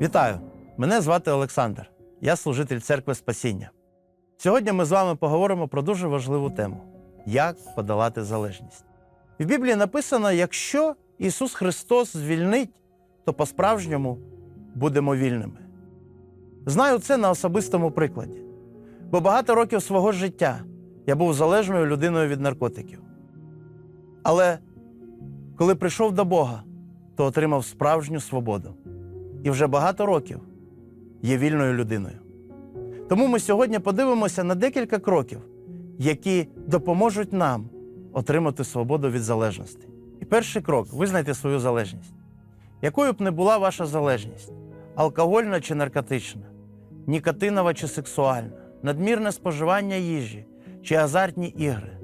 Вітаю! Мене звати Олександр. Я служитель церкви Спасіння. Сьогодні ми з вами поговоримо про дуже важливу тему як подолати залежність. В Біблії написано: якщо Ісус Христос звільнить, то по-справжньому будемо вільними. Знаю це на особистому прикладі, бо багато років свого життя я був залежною людиною від наркотиків. Але коли прийшов до Бога, то отримав справжню свободу. І вже багато років є вільною людиною. Тому ми сьогодні подивимося на декілька кроків, які допоможуть нам отримати свободу від залежності. І перший крок визнайте свою залежність. Якою б не була ваша залежність алкогольна чи наркотична, нікотинова чи сексуальна, надмірне споживання їжі чи азартні ігри.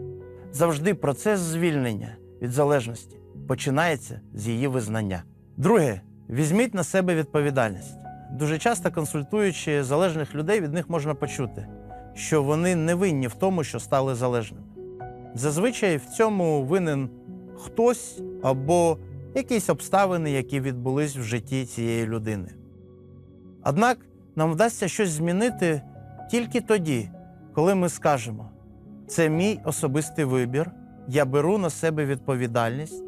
Завжди процес звільнення від залежності починається з її визнання. Друге, візьміть на себе відповідальність. Дуже часто консультуючи залежних людей, від них можна почути, що вони не винні в тому, що стали залежними. Зазвичай в цьому винен хтось або якісь обставини, які відбулись в житті цієї людини. Однак нам вдасться щось змінити тільки тоді, коли ми скажемо: це мій особистий вибір, я беру на себе відповідальність,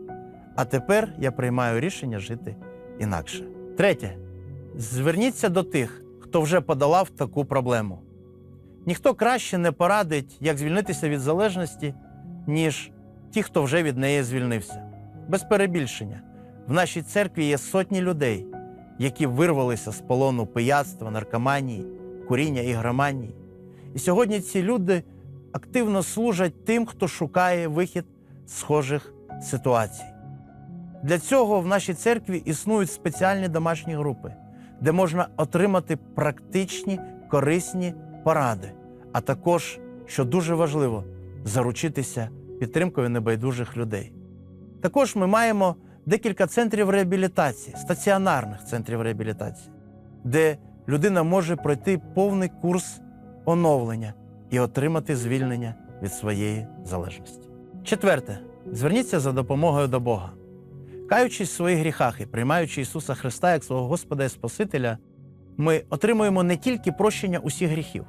а тепер я приймаю рішення жити інакше. Третє. Зверніться до тих, хто вже подолав таку проблему. Ніхто краще не порадить, як звільнитися від залежності, ніж ті, хто вже від неї звільнився. Без перебільшення, в нашій церкві є сотні людей, які вирвалися з полону пияцтва, наркоманії, куріння і громанії. І сьогодні ці люди активно служать тим, хто шукає вихід з схожих ситуацій. Для цього в нашій церкві існують спеціальні домашні групи, де можна отримати практичні корисні поради, а також, що дуже важливо, заручитися підтримкою небайдужих людей. Також ми маємо декілька центрів реабілітації, стаціонарних центрів реабілітації, де людина може пройти повний курс оновлення і отримати звільнення від своєї залежності. Четверте, зверніться за допомогою до Бога. Каючись в своїх гріхах і приймаючи Ісуса Христа як свого Господа і Спасителя, ми отримуємо не тільки прощення усіх гріхів.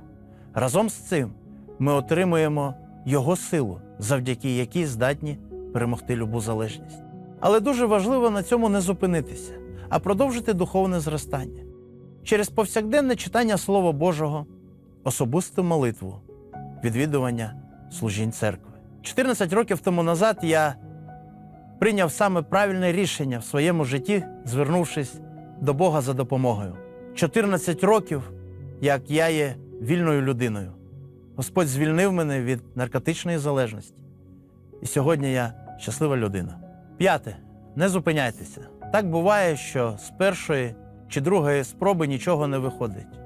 Разом з цим ми отримуємо Його силу, завдяки якій здатні перемогти любу залежність. Але дуже важливо на цьому не зупинитися, а продовжити духовне зростання через повсякденне читання Слова Божого, особисту молитву, відвідування служінь церкви. 14 років тому назад я прийняв саме правильне рішення в своєму житті, звернувшись до Бога за допомогою. 14 років, як я є вільною людиною. Господь звільнив мене від наркотичної залежності. І сьогодні я щаслива людина. П'яте. Не зупиняйтеся. Так буває, що з першої чи другої спроби нічого не виходить.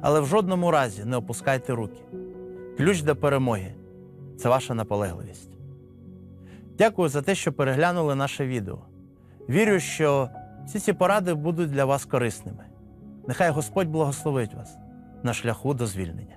Але в жодному разі не опускайте руки. Ключ до перемоги це ваша наполегливість. Дякую за те, що переглянули наше відео. Вірю, що всі ці поради будуть для вас корисними. Нехай Господь благословить вас на шляху до звільнення.